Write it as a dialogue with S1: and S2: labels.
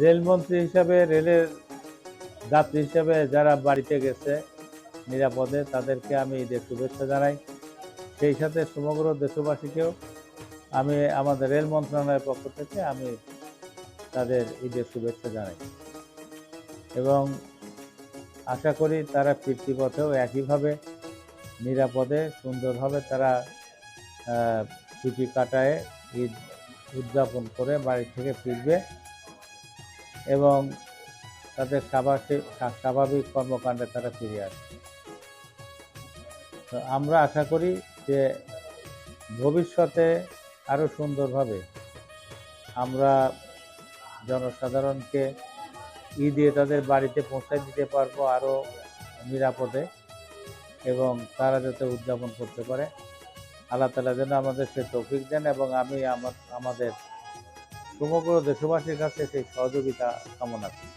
S1: রেলমন্ত্রী হিসাবে, রেলের যাত্রী হিসাবে যারা বাড়িতে গেছে নিরাপদে, তাদেরকে আমি ঈদের শুভেচ্ছা জানাই। সেই সাথে সমগ্র দেশবাসীকেও আমি আমাদের রেল মন্ত্রণালয়ের পক্ষ থেকে আমি তাদের ঈদের শুভেচ্ছা জানাই। এবং আশা করি তারা ফিরতি পথেও একইভাবে নিরাপদে, সুন্দরভাবে তারা ছুটি কাটায়, ঈদ উদযাপন করে বাড়ি থেকে ফিরবে। এবং তাদের স্বাভাবিক স্বাভাবিক কর্মকাণ্ডে তারা ফিরে আসবে তো আমরা আশা করি যে ভবিষ্যতে আরও সুন্দরভাবে আমরা জনসাধারণকে ঈদে তাদের বাড়িতে পৌঁছায় দিতে পারব আরও নিরাপদে এবং তারা যাতে উদযাপন করতে পারে। আল্লাহ তালা যেন আমাদের সে তৌফিক দেন এবং আমি আমার, আমাদের সমগ্র দেশবাসীর কাছে সেই সহযোগিতা কামনা করি।